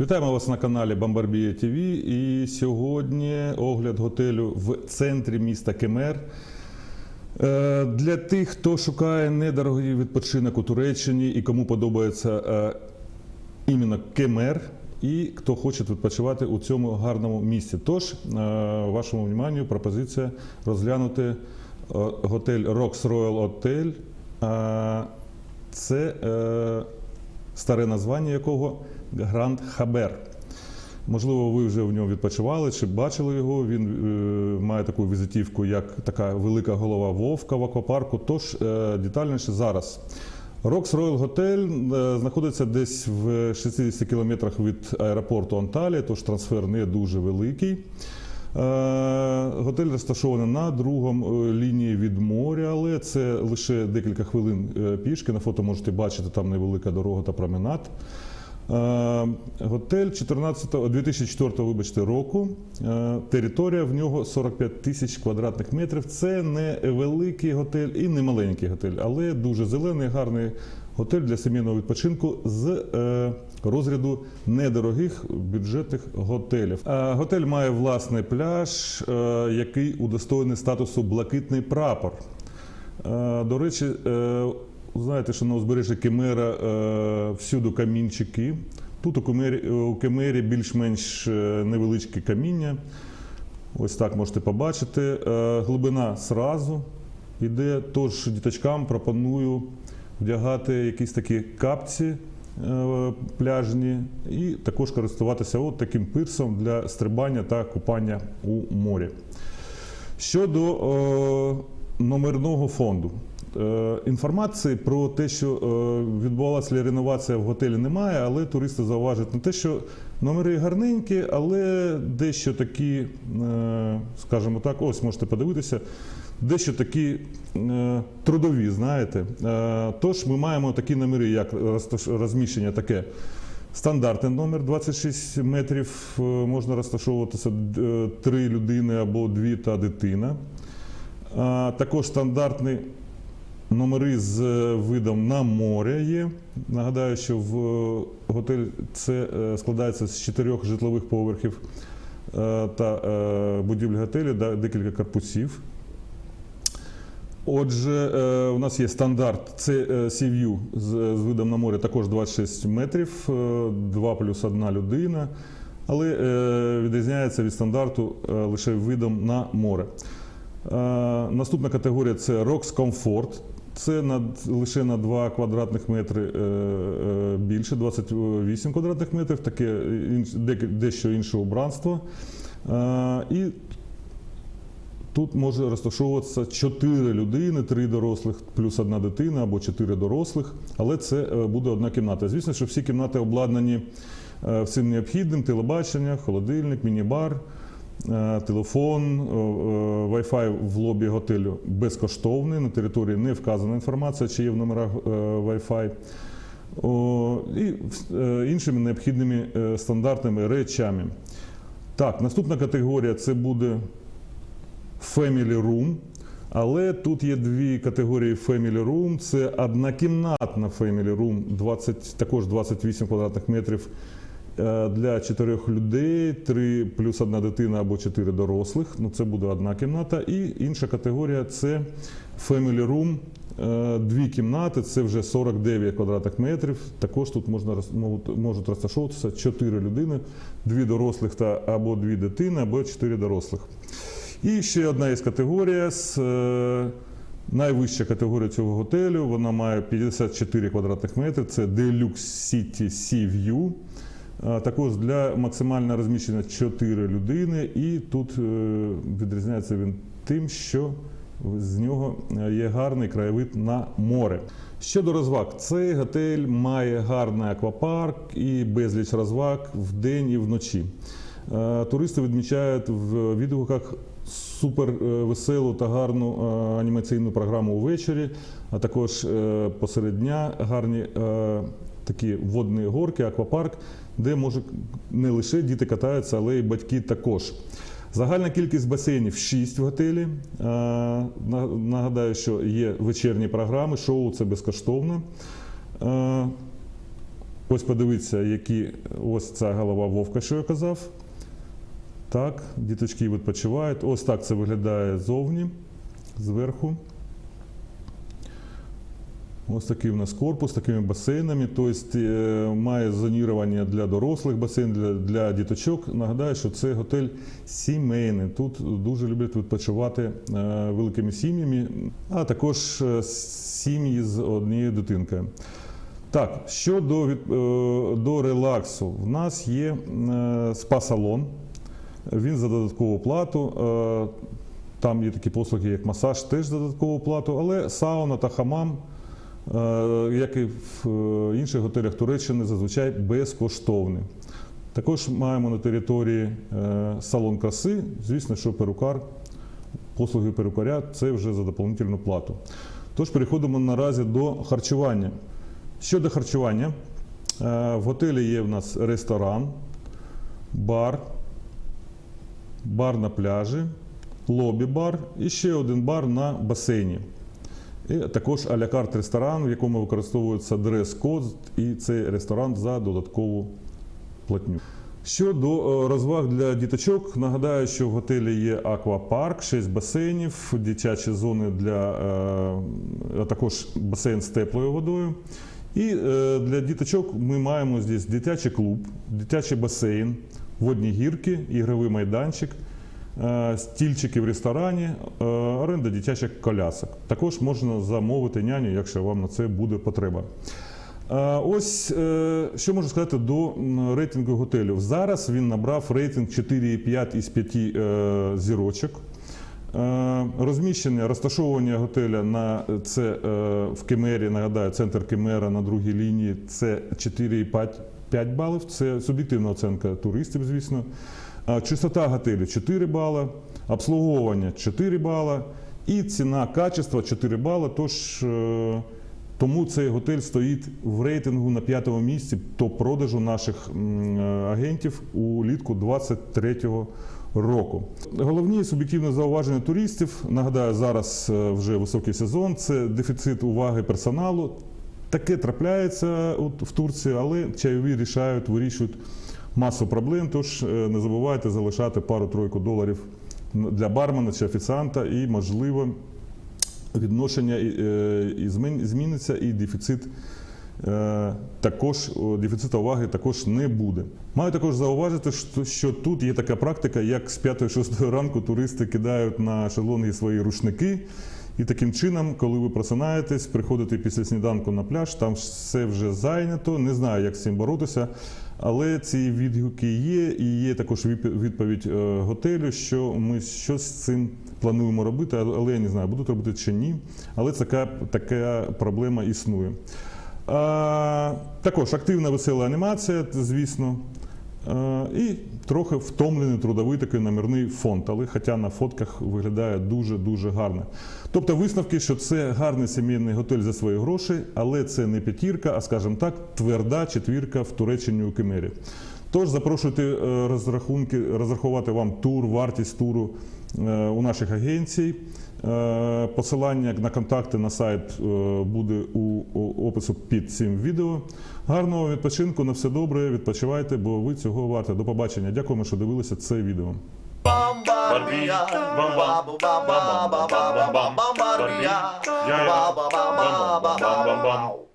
Вітаємо вас на каналі Бомбарбія ТВ. І сьогодні огляд готелю в центрі міста Кемер. Е, Для тих, хто шукає недорогий відпочинок у Туреччині і кому подобається е, іменно Кемер, і хто хоче відпочивати у цьому гарному місці. Тож, е, вашому вниманню пропозиція розглянути готель Rox Royal Hotel. Це старе названня якого Гранд Хабер. Можливо, ви вже в ньому відпочивали чи бачили його. Він е, має таку візитівку, як така велика голова вовка в аквапарку. Тож е, детальніше зараз. Рокс Royal Hotel е, знаходиться десь в 60 кілометрах від аеропорту Анталія, тож трансфер не дуже великий. Е, Готель розташований на другому е, лінії від моря, але це лише декілька хвилин пішки. На фото можете бачити там невелика дорога та променад. Е, Готель 14, 2004 вибачте, року. Е, Територія в нього 45 тисяч квадратних метрів. Це не великий готель і не маленький готель, але дуже зелений, гарний готель для сімейного відпочинку з е, розряду недорогих бюджетних готелів. Готель має власний пляж, який удостоєний статусу блакитний прапор. До речі, знаєте, що на узбережжі Кемера е, всюди камінчики. Тут у Кемері, у Кемері більш-менш е, невеличке каміння. Ось так можете побачити. Е, Глибина зразу йде. Тож діточкам пропоную вдягати якісь такі капці пляжні і також користуватися от таким пирсом для стрибання та купання у морі. Щодо номерного фонду. Е, Інформації про те, що е, відбувалася реновація в готелі, немає, але туристи зауважують на те, що номери гарненькі, але дещо такі, е, скажімо так, ось можете подивитися, дещо такі трудові, знаєте. Тож ми маємо такі номери, як розміщення таке. Стандартний номер 26 метрів можна розташовуватися три людини або дві та дитина. Також стандартні номери з е, видом на море є. Нагадаю, що в е, готель це е, складається з чотирьох житлових поверхів та будівлі готелю, декілька корпусів. Отже, у нас є стандарт, це Sea з, видом на море, також 26 метрів, 2 плюс 1 людина, але відрізняється від стандарту лише видом на море. Наступна категорія це Rocks Comfort. Це на, лише на 2 квадратних метри е, е, більше, 28 квадратних метрів, таке дещо інше убранство. Е, І Тут може розташовуватися 4 людини, 3 дорослих плюс одна дитина або 4 дорослих, але це буде одна кімната. Звісно, що всі кімнати обладнані всім необхідним: телебачення, холодильник, міні-бар, телефон, е, е, Wi-Fi в лобі готелю безкоштовний. На території не вказана інформація, чи є в номерах е, Wi-Fi. І е, іншими необхідними е, стандартними речами. Так, наступна категорія це буде Family Room. Але тут є дві категорії Family Room. Це однокімнатна Family Room, 20, також 28 квадратних метрів е, для чотирьох людей, 3 плюс одна дитина або 4 дорослих. Ну, це буде одна кімната. І інша категорія це Family Room. е, Дві кімнати, це вже 49 квадратних метрів. Також тут можна можуть, розташовуватися 4 людини, 2 дорослих та або 2 дитини, або 4 дорослих. І ще одна із категорія з е, найвища категорія цього готелю. Вона має 54 квадратних метри. Це Deluxe City Sea View. А Також для максимального розміщення 4 людини, і тут е, відрізняється він тим, що з нього є гарний краєвид на море. Щодо розваг, цей готель має гарний аквапарк і безліч розваг вдень і вночі. Е, Туристи відмічають в відгуках супер е, веселу та гарну е, анімаційну програму увечері, а також е, посеред дня гарні е, такі водні горки, аквапарк, де може не лише діти катаються, але й батьки також. Загальна кількість басейнів 6 в готелі. Е, Нагадаю, що є вечірні програми, шоу це безкоштовно. Е, Ось подивіться, які ось ця голова вовка, що я казав. Так, діточки відпочивають. Ось так це виглядає зовні, зверху. Ось такий у нас корпус з такими басейнами. Тобто е, має зонірування для дорослих басейн, для, для діточок. Нагадаю, що це готель сімейний. Тут дуже люблять відпочивати е, великими сім'ями, а також е, сім'ї з однією дитинкою. Так, щодо до релаксу, в нас є спа-салон. Він за додаткову плату. Там є такі послуги, як масаж, теж за додаткову плату, але сауна та хамам, як і в е, інших готелях Туреччини, зазвичай безкоштовні. Також маємо на території е, салон краси. Звісно, що перукар, послуги перукаря це вже за доповнительну плату. Тож переходимо наразі до харчування. Щодо харчування, е, в готелі є в нас ресторан, бар, бар на пляжі, лобі-бар і ще один бар на басейні. І також алякарт ресторан, в якому використовується дрес-код, і це ресторан за додаткову платню. Щодо е, розваг для діточок, нагадаю, що в готелі є аквапарк, 6 басейнів, дитячі зони для е, а також басейн з теплою водою. І е, для діточок ми маємо здесь дитячий клуб, дитячий басейн, водні гірки, ігровий майданчик, стільчики в ресторані, е, оренда дитячих колясок. Також можна замовити няню, якщо вам на це буде потреба. Е, Ось е, що можу сказати до рейтингу готелю. Зараз він набрав рейтинг 4,5 із 5 е, зірочок. Е, Розміщення, розташовування готеля на це е, в Кемері, нагадаю, центр Кемера на другій лінії це 4,5 балів. Це суб'єктивна оцінка туристів, звісно. Чистота готелю 4 бали, обслуговування 4 бали і ціна качества 4 бали. Тож е, тому цей готель стоїть в рейтингу на п'ятому місці топ-продажу наших м, е, агентів улітку 23-го року. Головні суб'єктивні зауваження туристів. Нагадаю, зараз е, вже високий сезон. Це дефіцит уваги персоналу. Таке трапляється от в Турції, але чайові рішають, вирішують масу проблем. Тож е, не забувайте залишати пару-тройку доларів для бармена чи офіціанта, і можливо відношення е, і зміниться, і дефіцит. е, Також дефіциту уваги також не буде. Маю також зауважити, що- тут є така практика, як з 5-6 ранку туристи кидають на шезлонги свої рушники. І таким чином, коли ви просинаєтесь, приходите після сніданку на пляж, там все вже зайнято. Не знаю, як з цим боротися. Але ці відгуки є, і є також відповідь е, готелю, що ми щось з цим плануємо робити, але- я не знаю, будуть робити чи ні. Але така, така проблема існує. А, також активна весела анімація, звісно. Е, І трохи втомлений трудовий такий номерний фонд, але хоча на фотках виглядає дуже-дуже гарно. Тобто висновки, що це гарний сімейний готель за свої гроші, але це не п'ятірка, а скажімо так, тверда четвірка в Туреччині у Кемері. Тож запрошуйте е, розрахунки, розрахувати вам тур, вартість туру е, у наших агенцій. Е, Посилання на контакти на сайт е, буде у опису під цим відео. Гарного відпочинку, на все добре, відпочивайте, бо ви цього варте. До побачення. Дякуємо, що дивилися це відео. Barbie, бомба, бомба, бомба, bam,